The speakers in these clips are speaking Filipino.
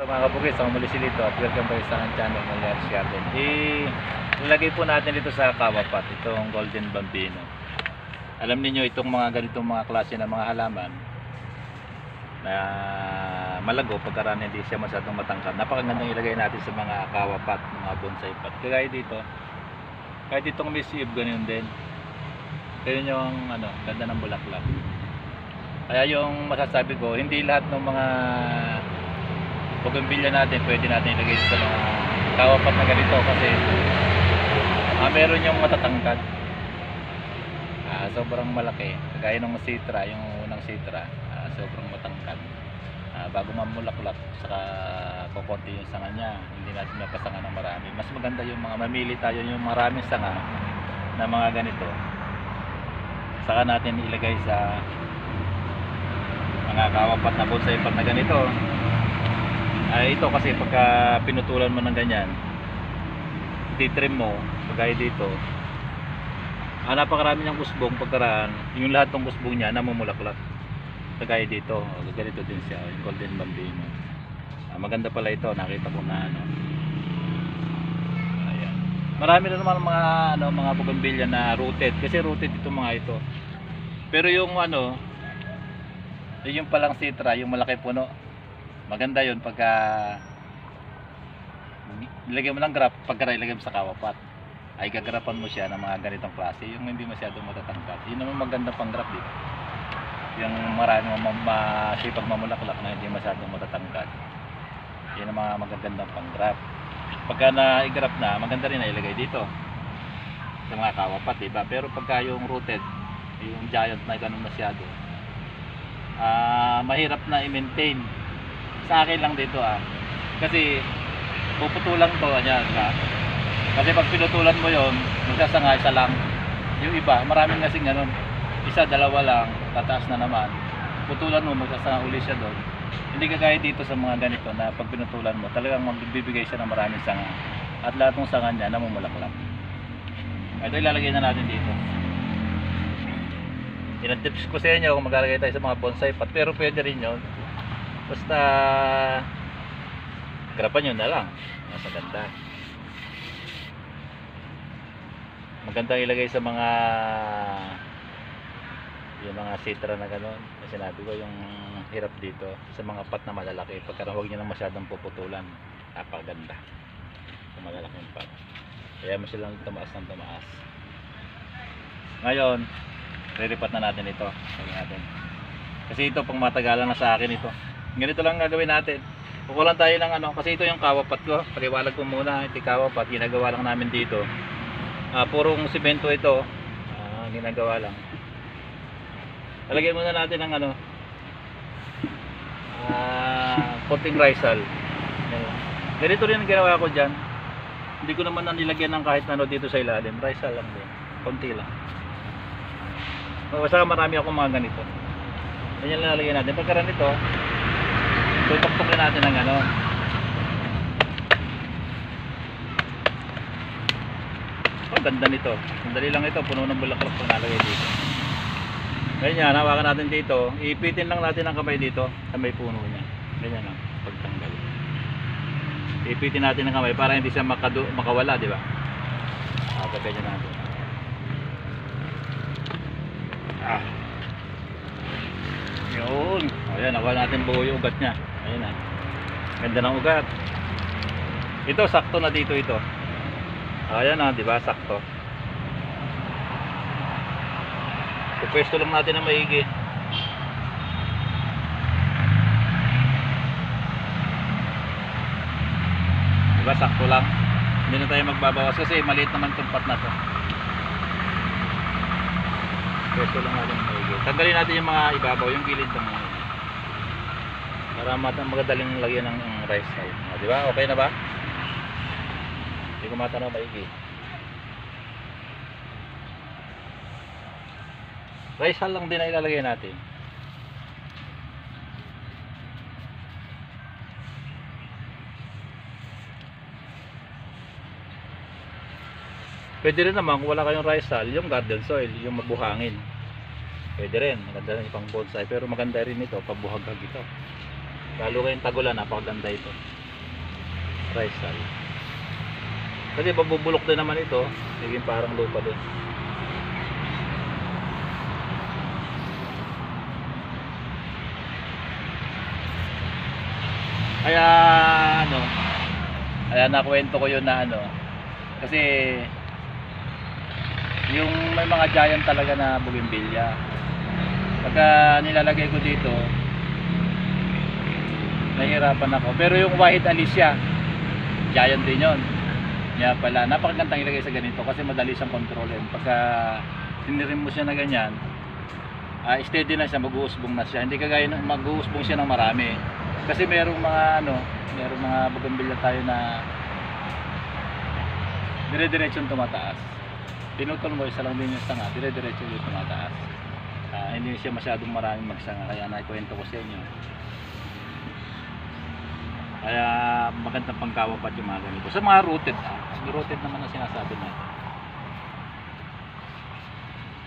Mga kabukis, ako muli si Lito at welcome kayo sa aking channel ng Larry's Garden. Ilagay po natin dito sa kawapat, itong Golden Bambino. Alam niyo itong mga ganitong mga klase ng mga halaman na malago pagkaraan hindi siya masyadong matangkad. Napakagandang ilagay natin sa mga kawapat, mga bonsai pot. Kagaya dito, kahit itong Miss Eve, ganyan din. Kaya yung ano, ganda ng bulaklak. Kaya yung masasabi ko, hindi lahat ng mga bougainvillea natin pwede natin ilagay sa mga kawapat na ganito kasi ah, meron yung matatangkad. Ah, sobrang malaki. Kagaya ng sitra yung unang sitra ah, sobrang matangkad. Ah, bago mamulaklak saka kukunti yung sanga niya hindi natin mapasanga ng marami. Mas maganda yung mga mamili tayo yung maraming sanga na mga ganito. Saka natin ilagay sa mga kawapat na bonsai pag na ganito ay ito kasi pagka pinutulan mo ng ganyan titrim mo pagkaya dito ah, napakarami niyang usbong pagkaraan yung lahat ng usbong niya namumulaklak. Kagaya dito ganito din siya yung golden bambino. Ah, maganda pala ito nakita ko na ano. Ayan. Marami na naman mga ano mga bougainvillea na rooted kasi rooted ito mga ito. Pero yung ano yung palang sitra yung malaki puno maganda yun pagka ilagay mo ng graph pagka ilagay mo sa kawapat ay gagarapan mo siya ng mga ganitong klase. Yung hindi masyadong matatangkad yun naman maganda pang graph dito yung marami ma masipag mamulaklak na hindi masyadong matatangkad yun ang mga magagandang pang graph pagka na i-graph na maganda rin na ilagay dito. Sa mga kawapat diba pero pagka yung rooted yung giant na ganun masyado ah mahirap na i-maintain sa akin lang dito ah. Kasi puputulan to ayan ka kasi pag pinutulan mo yon magsasanga isa lang. Yung iba maraming kasing ganun. Isa dalawa lang tataas na naman. Putulan mo magsasanga uli siya doon. Hindi kagaya dito sa mga ganito na pag pinutulan mo talagang magbibigay siya ng maraming sanga. At lahat ng sanga niya namumulaklak. Ito ilalagay na natin dito. Inatips ko sa inyo kung maglalagay tayo sa mga bonsai pot pero pwede rin yun basta grapan nyo na lang. Mas maganda. Magandang ilagay sa mga yung mga sitra na gano'n. Sinabi ko yung hirap dito sa mga pat na malalaki pagka huwag nyo lang masyadong puputulan napakaganda. Sa malalaking pat. Kaya mo silang tumaas ng tumaas. Ngayon riripat na natin ito. Sabi natin. kasi ito pang matagalan na sa akin ito ganito lang gagawin natin. Kukulan tayo ng ano kasi ito yung kawapat ko. Paliwalag ko muna ito kawapat. Ginagawa lang namin dito. Ah, purong simento ito. Ah, ginagawa lang. Talagyan muna natin ng ano ah, konting risal ganito rin ang ginawa ko dyan. Hindi ko naman na nilagyan ng kahit ano dito sa ilalim. Risal lang din. Konti lang. Basta marami akong mga ganito. Ganyan lang lalagyan natin. Pagkaran nito tutok-tukin natin ng ano. Oh ganda nito. Ang dali lang ito puno ng bulaklak pag nalagay dito. Ganyan hawakan natin dito. Ipitin lang natin ang kamay dito sa may puno niya. Ganyan lang pagtanggal. Ipitin natin ang kamay para hindi siya makadu makawala di ba? Ah ganyan natin. Ah. Yun. Ayan nakuha natin buo yung ugat niya ayun na. Ganda ng ugat. Ito sakto na dito ito. Ayan na di ba? Sakto. Pupwesto lang natin na maigi. Di ba? Sakto lang. Hindi na tayo magbabawas kasi maliit naman itong pot na to. Pwesto lang natin na maigi. Tanggalin natin yung mga ibabaw yung gilid ng para magadaling lagyan ng rice yun. O, di ba? Okay na ba? Hindi ko matanaw maigi. Rice hull lang din na ilalagay natin. Pwede rin naman kung wala kayong rice hull, yung garden soil, yung mabuhangin. Pwede rin, maganda rin pang bonsai pero maganda rin ito pag buhaghag ito. Lalo kayong tagulan, napakaganda ito. Rizal. Kasi pabubulok din naman ito, naging parang lupa din. Kaya ano, kaya nakwento ko yun na ano, kasi yung may mga giant talaga na bougainvillea. Pagka nilalagay ko dito, nahihirapan ako. Pero yung White Alicia, giant din yun. Kaya pala, napakagandang ilagay sa ganito kasi madali siyang kontrolin. Pagka sinirim mo siya na ganyan, ah steady na siya, mag-uusbong na siya. Hindi kagaya ng mag-uusbong siya ng marami. Kasi merong mga ano, merong mga bougainvillea tayo na dire-diretsyon tumataas. Pinutol mo isa lang din yung sanga, dire-diretso yung tumataas. Ah, hindi siya masyadong maraming magsanga kaya naikwento ko sa inyo. Kaya magandang pangkawapat yung mga ganito. Sa mga rooted, ah, rooted naman ang sinasabi natin.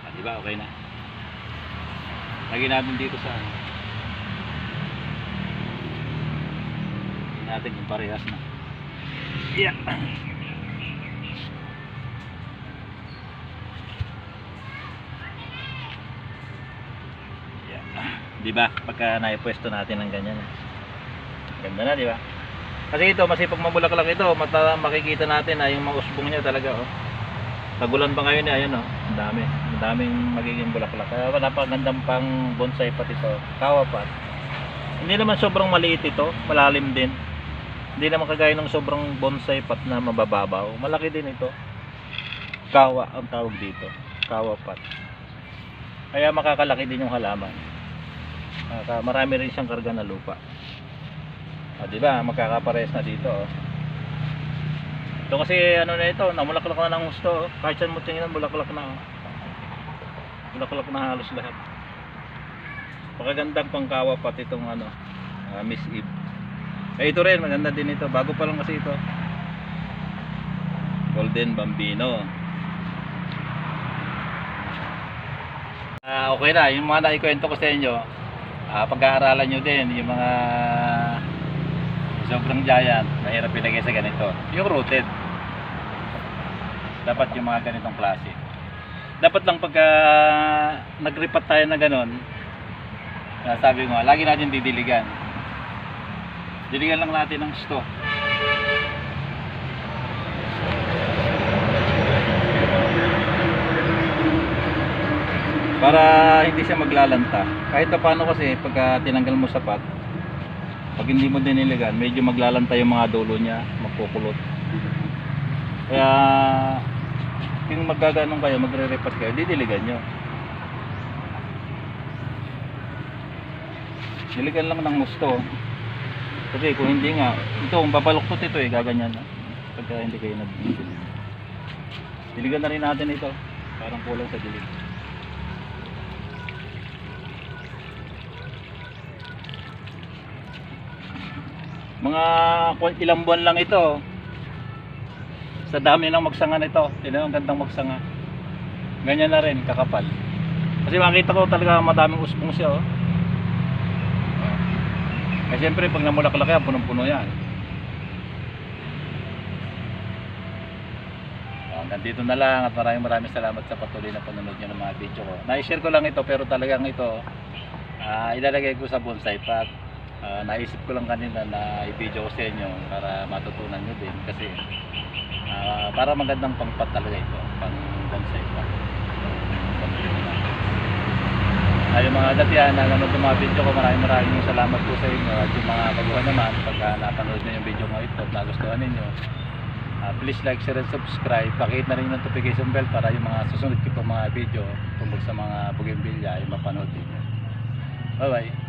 Ah, di ba? Okay na. Lagyan natin dito sa ano. Lagyan natin yung parehas na. Yeah. Yeah. Di ba? Pagka naipwesto natin ng ganyan. Ganda na, di ba? Kasi ito, masipag mabulaklak ito, mata, makikita natin na yung mga usbong niya talaga, oh. Tagulan pa ngayon, eh, ayun, oh. Ang dami. Ang daming magiging bulaklak. Kaya napakagandang pang bonsai pat ito. Kawapat. Hindi naman sobrang maliit ito, malalim din. Hindi naman kagaya ng sobrang bonsai pat na mabababaw. Malaki din ito. Kawa ang tawag dito. Kawapat. Kaya makakalaki din yung halaman. Marami rin siyang karga na lupa. O, di ba? Magkakapares na dito, oh. Ito kasi ano na ito, namulaklak na ng gusto, oh. Kahit saan mo tingnan, bulaklak na, oh. Bulaklak na halos lahat. Pakagandang pangkawa pati itong ano, ah, Miss Eve. Eh, ito rin, maganda din ito. Bago pa lang kasi ito. Golden Bambino. Ah, okay na, yung mga naikwento ko sa inyo, ah, pag-aaralan nyo din yung mga sobrang giant, mahirap ilagay sa ganito. Yung rooted. Dapat yung mga ganitong klase. Dapat lang pagka nagripat tayo na ganon, ah, sabi ko, lagi natin didiligan. Diligan lang natin ng gusto. para hindi siya maglalanta kahit pa paano kasi pagka tinanggal mo sapat pag hindi mo diniligan medyo maglalanta yung mga dulo niya magkukulot. Kaya kung maggaganong kayo magre-repat kayo didiligan nyo. Diligan lang ng gusto. Kasi kung hindi nga ito babaluktot ito eh gaganyan. Pagka hindi kayo nagdiligan. Diligan na rin natin ito. Parang kulang sa dilig mga ilang buwan lang ito sa dami ng magsanga nito mo, ang gandang magsanga. Ganyan na rin kakapal. Kasi makita ko talaga madaming usbong siya oh. eh siyempre pag namulaklak yan punong puno yan. Hanggang dito na lang at maraming maraming salamat sa patuloy na panonood nyo ng mga video ko. Na-share ko lang ito pero talagang ito ah, ilalagay ko sa bonsai pot Ah, naisip ko lang kanina na i-video ko sa inyo para matutunan nyo din. Kasi ah, para magandang pangpat talaga ito pang bonsai pa yung mga datihan na nanonood ng mga video ko maraming maraming salamat po sa inyo at yung mga baguhan naman pagka napanood nyo yung video ko ito at nagustuhan ninyo ah, please like, share and subscribe. Pakihit na rin yung notification bell para yung mga susunod ko mga video tungkol sa mga bougainvillea ay mapanood ninyo. Bye bye